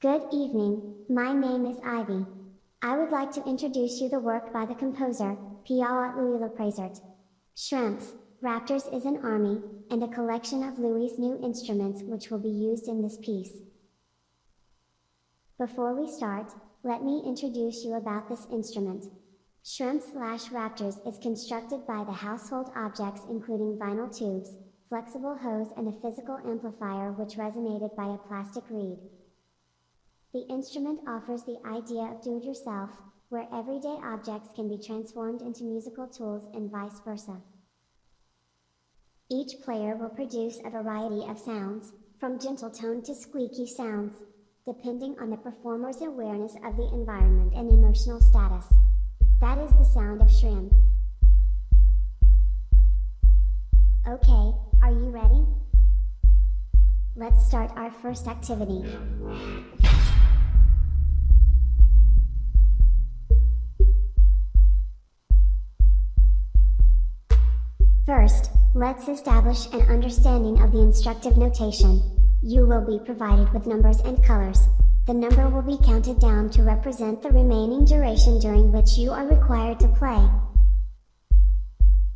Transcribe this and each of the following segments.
Good evening, my name is Ivy. I would like to introduce you the work by the composer, Piala Louis Leprazert. Shrimps, Raptors is an army, and a collection of Louis' new instruments which will be used in this piece. Before we start, let me introduce you about this instrument. Shrimp slash Raptors is constructed by the household objects including vinyl tubes, flexible hose and a physical amplifier which resonated by a plastic reed. The instrument offers the idea of do-it-yourself, where everyday objects can be transformed into musical tools and vice versa. Each player will produce a variety of sounds, from gentle tone to squeaky sounds, depending on the performer's awareness of the environment and emotional status. That is the sound of shrimp. Okay, are you ready? Let's start our first activity. First, let's establish an understanding of the instructive notation. You will be provided with numbers and colors. The number will be counted down to represent the remaining duration during which you are required to play.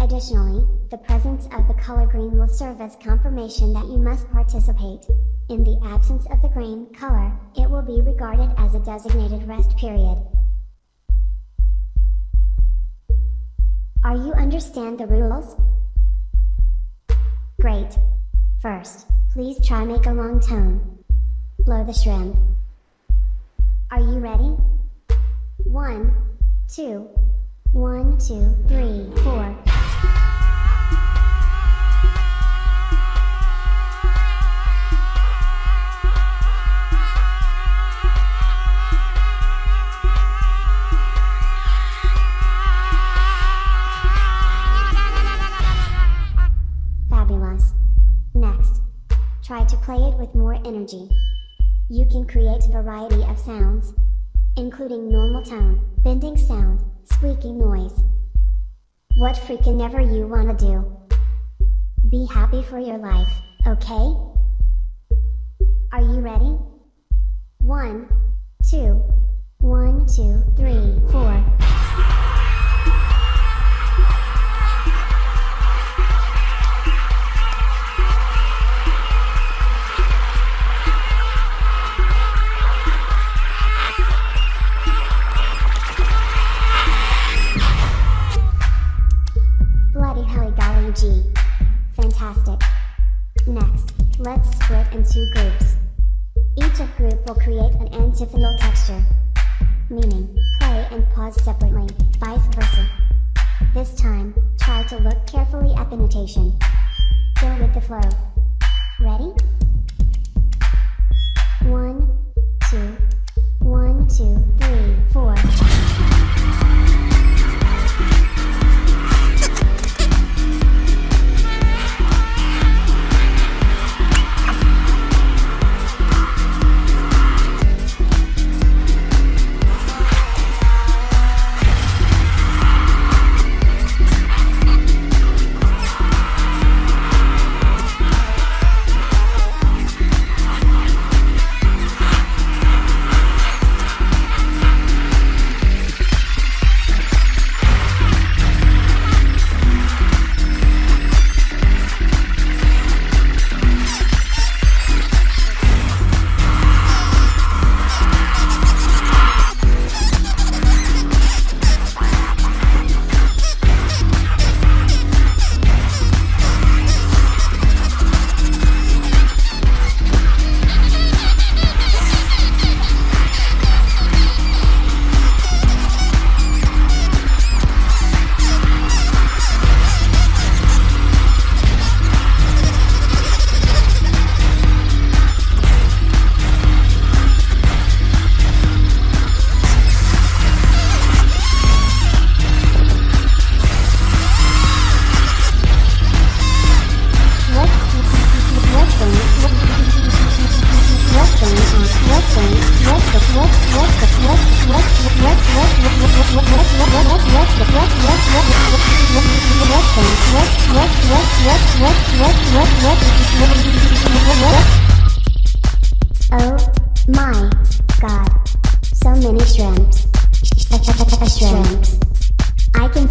Additionally, the presence of the color green will serve as confirmation that you must participate. In the absence of the green color, it will be regarded as a designated rest period. Are you understand the rules? Great. First, please try make a long tone. Blow the shrimp. Are you ready? One, two, one, two, three, four. Play it with more energy. You can create a variety of sounds, including normal tone, bending sound, squeaking noise. What freaking ever you wanna do. Be happy for your life, okay? Are you ready? One, two, one, two, three, four.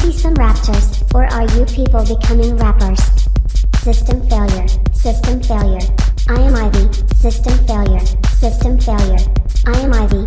see some raptors, or are you people becoming rappers? System failure, system failure. I am Ivy, system failure, system failure. I am Ivy,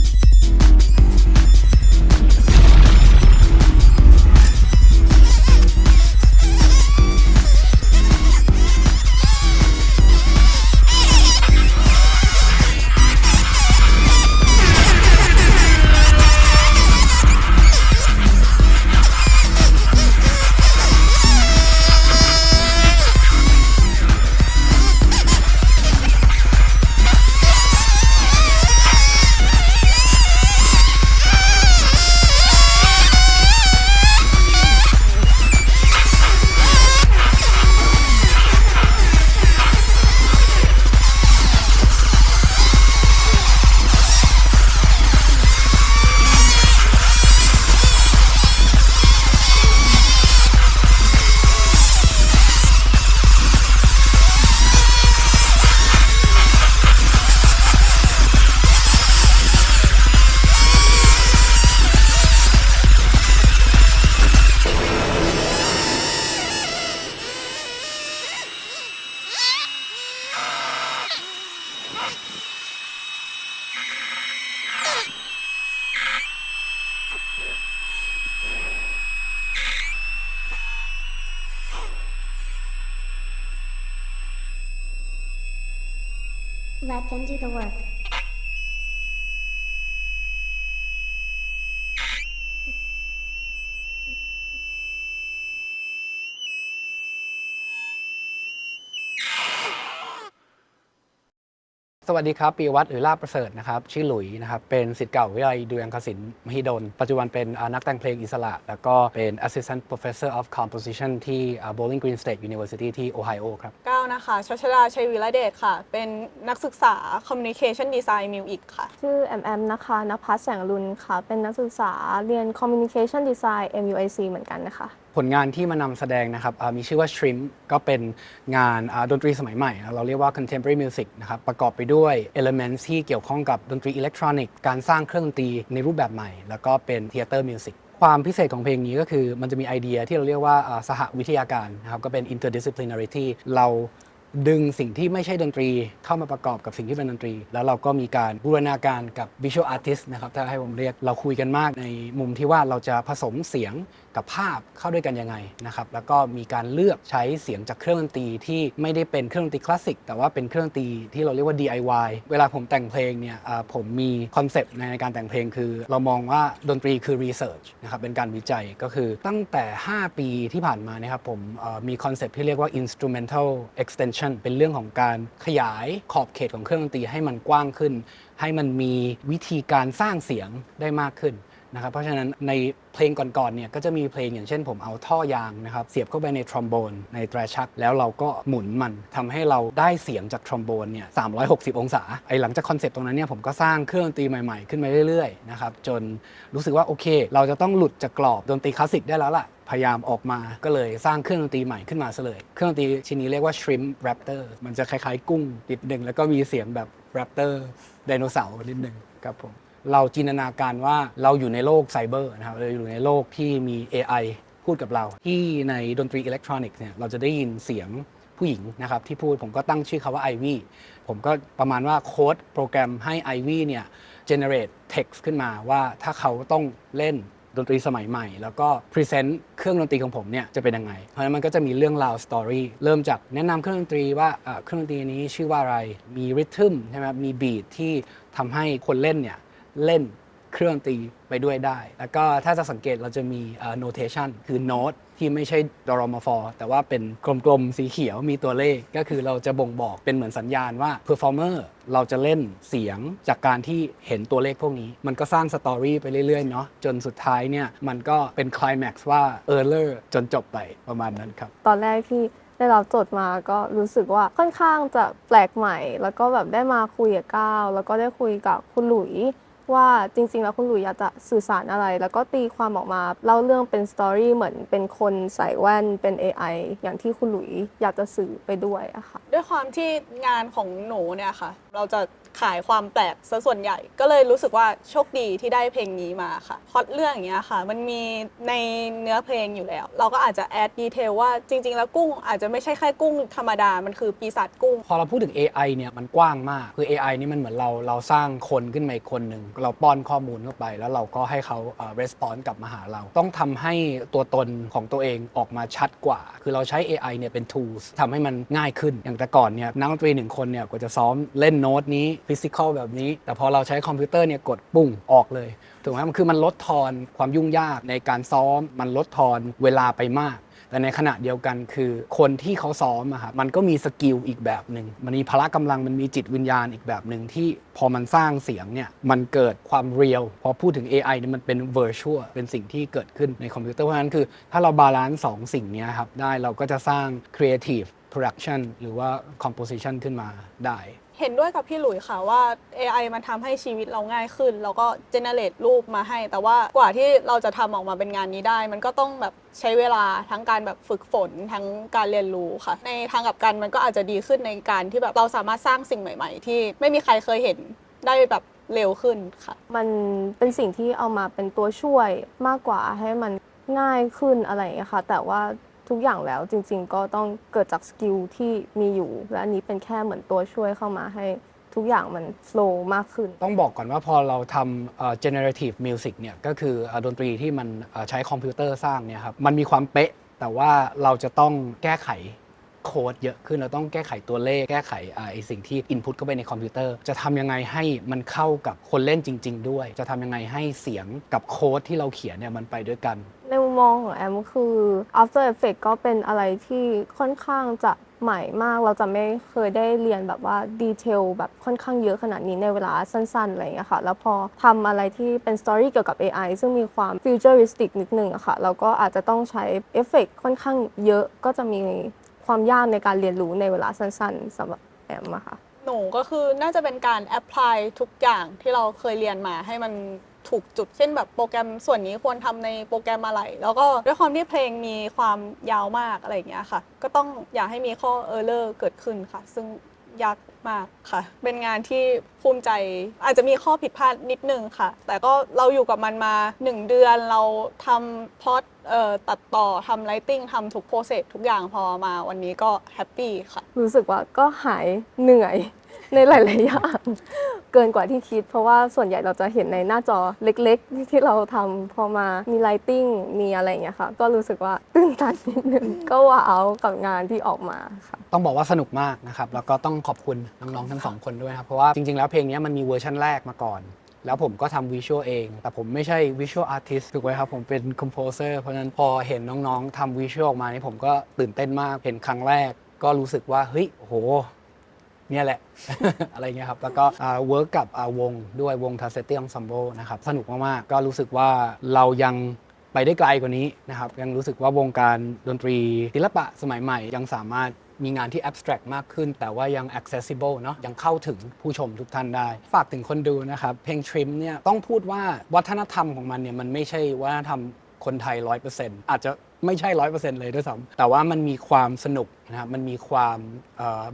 Let them do the work. วัสดีครับปีวัฒน์หรือลาบประเสริฐนะครับชื่อหลุยนะครับเป็นศิษย์เก่าวิทยาลัยดุริยางคศิลป์มหิดล ปัจจุบันเป็นอ่านักแต่งเพลงอิสระ แล้วก็เป็น Assistant Professor of Composition ที่อ่า Bowling Green State University ที่โอไฮโอครับก้าวนะคะชัชดาชัยวิรเดชค่ะ เป็นนักศึกษา Communication Design m u i c ค่ะ ชื่อแอมแอมนะคะนภัสแสงรุนค่ะ เป็นนักศึกษาเรียน Communication Design MUIC เหมือนกันนะคะ ผลงานที่มานำแสดงนะครับอ่ามีชื่อว่า Shrimp ก็เป็นงานอ่าดนตรีสมัยใหม่เราเรียกว่า Contemporary Music นะครับประกอบไปด้วย Elements ที่เกี่ยวข้องกับดนตรีอิเล็กทรอนิกส์การสร้างเครื่องดนตรีในรูปแบบใหม่ แล้วก็เป็น Theater Music ความพิเศษของเพลงนี้ก็คือมันจะมีไอเดียที่เราเรียกว่าอ่าสหวิทยาการนะครับก็เป็น interdisciplinarity เราดึงสิ่งที่ไม่ใช่ดนตรีเข้ามาประกอบกับสิ่งที่เป็นดนตรี แล้วเราก็มีการบูรณาการกับ visual artist นะครับถ้าให้ผมเรียกเราคุยกันมากในมุมที่ว่าเราจะผสมเสียงกับภาพเข้าด้วยกันยังไงนะครับแล้วก็มีการเลือกใช้เสียงจากเครื่องดนตรีที่ไม่ได้เป็นเครื่องดนตรีคลาสสิกแต่ว่าเป็นเครื่องดนตรีที่เราเรียกว่า DIY เวลาผมแต่งเพลงเนี่ยผมมีคอนเซปต์ในการแต่งเพลงคือ เรามองว่าดนตรีคือ research นะครับเป็นการวิจัยก็คือตั้งแต่ 5 ปีที่ผ่านมานะครับผมมีคอนเซปต์ที่เรียกว่า instrumental extension เป็นเรื่องของการขยายขอบเขตของเครื่องดนตรีให้มันกว้างขึ้น ให้มันมีวิธีการสร้างเสียงได้มากขึ้น นะครับเพราะฉะนั้นในเพลงก่อนๆเนี่ยก็จะมีเพลงอย่างเช่นผมเอาท่อยางนะครับเสียบเข้าไปในทรอมโบนในตรชัก แล้วเราก็หมุนมันทำให้เราได้เสียงจากทรอมโบนเนี่ย360 องศาไอหลังจากคอนเซปต์ตรงนั้นเนี่ยผมก็สร้างเครื่องดนตรีใหม่ๆ ขึ้นมาเรื่อยๆนะครับจนรู้สึกว่าโอเค เราจะต้องหลุดจากกรอบดนตรีคลาสสิกได้แล้วล่ะพยายามออกมาก็เลยสร้างเครื่องดนตรีใหม่ขึ้นมาซะเลย เครื่องดนตรีชิ้นนี้เรียกว่า Shrimp Raptor มันจะคล้ายๆ กุ้งนิดหนึ่งแล้วก็มีเสียงแบบ Raptor ไดโนเสาร์นิดหนึ่งครับผม เราจินตนาการว่าเราอยู่ในโลกไซเบอร์นะครับเราอยู่ในโลกที่มี AI พูดกับเรา ที่ในดนตรีอิเล็กทรอนิกส์เนี่ยเราจะได้ยินเสียงผู้หญิงนะครับที่พูดผมก็ตั้งชื่อเขาว่า Ivy ผมก็ประมาณว่าโค้ดโปรแกรมให้ Ivy เนี่ย generate text ขึ้นมาว่าถ้าเขาต้องเล่นดนตรีสมัยใหม่ แล้วก็ present เครื่องดนตรีของผมเนี่ยจะเป็นยังไง เพราะฉะนั้นมันก็จะมีเรื่องราว story เริ่มจากแนะนำเครื่องดนตรีว่าเครื่องดนตรีนี้ชื่อว่าอะไรมี rhythm ใช่ไหมครับมี beat ที่ทำให้คนเล่นเนี่ย เล่นเครื่องดนตรีไปด้วยได้ แล้วก็ถ้าจะสังเกตเราจะมี notation คือโน้ตที่ไม่ใช่ดรมฟอแต่ว่าเป็นกลมๆ สีเขียวมีตัวเลข ก็คือเราจะบ่งบอกเป็นเหมือนสัญญาณว่า performer เราจะเล่นเสียงจากการที่เห็นตัวเลขพวกนี้ มันก็สร้างสตอรี่ไปเรื่อยๆ เนาะจนสุดท้ายเนี่ย มันก็เป็นคล i แม็กซ์ว่า e r l o r จนจบไปประมาณนั้นครับ ตอนแรกที่ได้รับโจทย์มาก็รู้สึกว่าค่อนข้างจะแปลกใหม่ แล้วก็แบบได้มาคุยกับก้าวแล้วก็ได้คุยกับคุณหลุย ว่าจริง ๆ แล้วคุณหลุยอยากจะสื่อสารอะไร แล้วก็ตีความออกมาเล่าเรื่องเป็นสตอรี่เหมือนเป็นคนใส่แว่นเป็น AI อย่างที่คุณหลุยอยากจะสื่อไปด้วยอะค่ะ ด้วยความที่งานของหนูเนี่ยค่ะ เราจะขายความแปลกซะส่วนใหญ่ ก็เลยรู้สึกว่าโชคดีที่ได้เพลงนี้มาค่ะเพราะเรื่องอย่างเงี้ยค่ะ มันมีในเนื้อเพลงอยู่แล้ว เราก็อาจจะแอดดีเทลว่าจริง ๆ แล้วกุ้งอาจจะไม่ใช่แค่กุ้งธรรมดา มันคือปีศาจกุ้ง พอเราพูดถึง AI เนี่ยมันกว้างมาก คือ AI นี่มันเหมือนเราเราสร้างคนขึ้นมาอีกคนหนึ่งเราป้อนข้อมูลเข้าไป แล้วเราก็ให้เขาเอ่อ response กลับมาหาเรา ต้องทำให้ตัวตนของตัวเองออกมาชัดกว่า คือเราใช้ AI เนี่ยเป็น tools ทำให้มันง่ายขึ้น อย่างแต่ก่อนเนี่ยนักดนตรีหนึ่งคนเนี่ยกว่าจะซ้อมเล่นโน้ตนี้ physical แบบนี้ แต่พอเราใช้คอมพิวเตอร์เนี่ยกดปุ้งออกเลยถูกไหมมันคือมันลดทอนความยุ่งยากในการซ้อม มันลดทอนเวลาไปมาก แต่ในขณะเดียวกันคือคนที่เขาซ้อมอะครับมันก็มีสกิลอีกแบบหนึ่งมันมีพละกำลังมันมีจิตวิญญาณอีกแบบหนึ่งที่พอมันสร้างเสียงเนี่ยมันเกิดความเรียลพอพูดถึง AI เนี่ยมันเป็น virtual เป็นสิ่งที่เกิดขึ้นในคอมพิวเตอร์เพราะฉะนั้นคือ ถ้าเราบาลานซ์สองสิ่งนี้ครับได้เราก็จะสร้าง creative production หรือว่า composition ขึ้นมาได้ เห็นด้วยกับพี่หลุยค่ะว่า AI มันทำให้ชีวิตเราง่ายขึ้น แล้วก็เจเนเรตรูปมาให้ แต่ว่ากว่าที่เราจะทำออกมาเป็นงานนี้ได้ มันก็ต้องแบบใช้เวลาทั้งการแบบฝึกฝนทั้งการเรียนรู้ค่ะ ในทางกลับกันมันก็อาจจะดีขึ้นในการที่แบบเราสามารถสร้างสิ่งใหม่ ๆ ที่ไม่มีใครเคยเห็นได้แบบเร็วขึ้นค่ะ มันเป็นสิ่งที่เอามาเป็นตัวช่วยมากกว่าให้มันง่ายขึ้นอะไรอย่างเงี้ยค่ะ แต่ว่า ทุกอย่างแล้วจริง ๆ ก็ต้องเกิดจากสกิลที่มีอยู่ และอันนี้เป็นแค่เหมือนตัวช่วยเข้ามาให้ทุกอย่างมันโฟล์มากขึ้น ต้องบอกก่อนว่าพอเราทำเอ่อ generative music เนี่ยก็คือเอ่อดนตรีที่มันเอ่อใช้คอมพิวเตอร์สร้างเนี่ยครับมันมีความเป๊ะ แต่ว่าเราจะต้องแก้ไขโค้ดเยอะขึ้นเราต้องแก้ไขตัวเลขแก้ไขอ่าไอสิ่งที่ input เข้าไปในคอมพิวเตอร์ จะทำยังไงให้มันเข้ากับคนเล่นจริง ๆ ด้วย จะทำยังไงให้เสียงกับโค้ดที่เราเขียนเนี่ยมันไปด้วยกัน มมองของแอมคือ After Effects ก็เป็นอะไรที่ค่อนข้างจะใหม่มาก เราจะไม่เคยได้เรียนแบบว่าดีเทลแบบค่อนข้างเยอะขนาดนี้ในเวลาสั้นๆอะไรอย่างเงี้ยค่ะ แล้วพอทำอะไรที่เป็นสตอรี่เกี่ยวกับ AI ซึ่งมีความฟิวเจอริสติกนิดนึงอะค่ะ เราก็อาจจะต้องใช้เอฟเฟกค่อนข้างเยอะ ก็จะมีความยากในการเรียนรู้ในเวลาสั้นๆสำหรับแอมอะค่ะ หนูก็คือน่าจะเป็นการแอพพลายทุกอย่างที่เราเคยเรียนมาให้มันถูกจุดเช่นแบบโปรแกรมส่วนนี้ควรทำในโปรแกรมอะไร แล้วก็ด้วยความที่เพลงมีความยาวมากอะไรอย่างเงี้ยค่ะ ก็ต้องอยากให้มีข้อเออร์เลอร์เกิดขึ้นค่ะ ซึ่งยากมากค่ะ เป็นงานที่ภูมิใจ อาจจะมีข้อผิดพลาดนิดนึงค่ะ แต่ก็เราอยู่กับมันมา 1 เดือนเราทำพอตเอ่อ ตัดต่อทำไลติ้งทำทุกโปรเซสทุกอย่างพอมาวันนี้ก็แฮปปี้ค่ะ รู้สึกว่าก็หายเหนื่อยในหลายๆอย่างเกินกว่าที่คิด เพราะว่าส่วนใหญ่เราจะเห็นในหน้าจอเล็กๆ ที่เราทำพอมามีไลติ้งมีอะไรอย่างเงี้ยค่ะ ก็รู้สึกว่าตื่นตันนิดนึงก็ว้าวกับงานที่ออกมาค่ะต้องบอกว่าสนุกมากนะครับ แล้วก็ต้องขอบคุณน้องๆทั้งสองคนด้วยครับเพราะว่าจริงๆแล้วเพลงนี้มันมีเวอร์ชันแรกมาก่อน แล้วผมก็ทำวิชวลเอง แต่ผมไม่ใช่วิชวลอาร์ติสถูกไหมครับ ผมเป็นคอมโพเซอร์เพราะฉะนั้นพอเห็นน้องๆทำวิชวลออกมานี่ผมก็ตื่นเต้นมากเห็นครั้งแรก ก็รู้สึกว่าเฮ้ยโหเนี่ยแหละ อะไรเงี้ยครับ แล้วก็เวิร์กกับวงด้วยวงทาเซตี้องซัมโบนะครับ สนุกมากๆ ก็รู้สึกว่าเรายังไปได้ไกลกว่านี้นะครับ ยังรู้สึกว่าวงการดนตรีศิลปะสมัยใหม่ยังสามารถ มีงานที่ abstract มากขึ้น แต่ว่ายัง accessible เนาะยังเข้าถึงผู้ชมทุกท่านได้ ฝากถึงคนดูนะครับ เพลง Trim เนี่ยต้องพูดว่าวัฒนธรรมของมันเนี่ยมันไม่ใช่วัฒนธรรมคนไทย 100%อาจจะไม่ใช่100%เปอร์เซ็นต์เลยด้วยซ้ำแต่ว่ามันมีความสนุกนะครับมันมีความ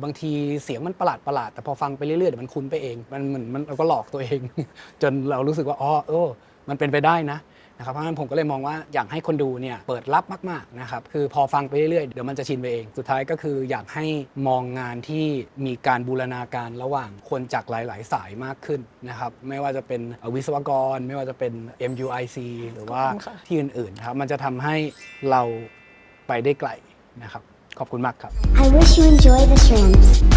บางทีเสียงมันประหลาดประหลาดแต่พอฟังไปเรื่อยๆเดี๋ยวมันคุ้นไปเอง มันเหมือนมันเราก็หลอกตัวเอง จนเรารู้สึกว่าอ๋อเออ มันเป็นไปได้นะ นะครับเพราะฉะนั้นผมก็เลยมองว่าอยากให้คนดูเนี่ยเปิดรับมากๆนะครับคือพอฟังไปเรื่อยๆเดี๋ยวมันจะชินไปเอง สุดท้ายก็คืออยากให้มองงานที่มีการบูรณาการระหว่างคนจากหลาย ๆ สายมากขึ้นนะครับไม่ว่าจะเป็นวิศวกร ไม่ว่าจะเป็น MUIC หรือว่าขอบคุณค่ะที่อื่นๆนะครับมันจะทำให้เราไปได้ไกลนะครับขอบคุณมากครับ I wish you enjoy the shrimps.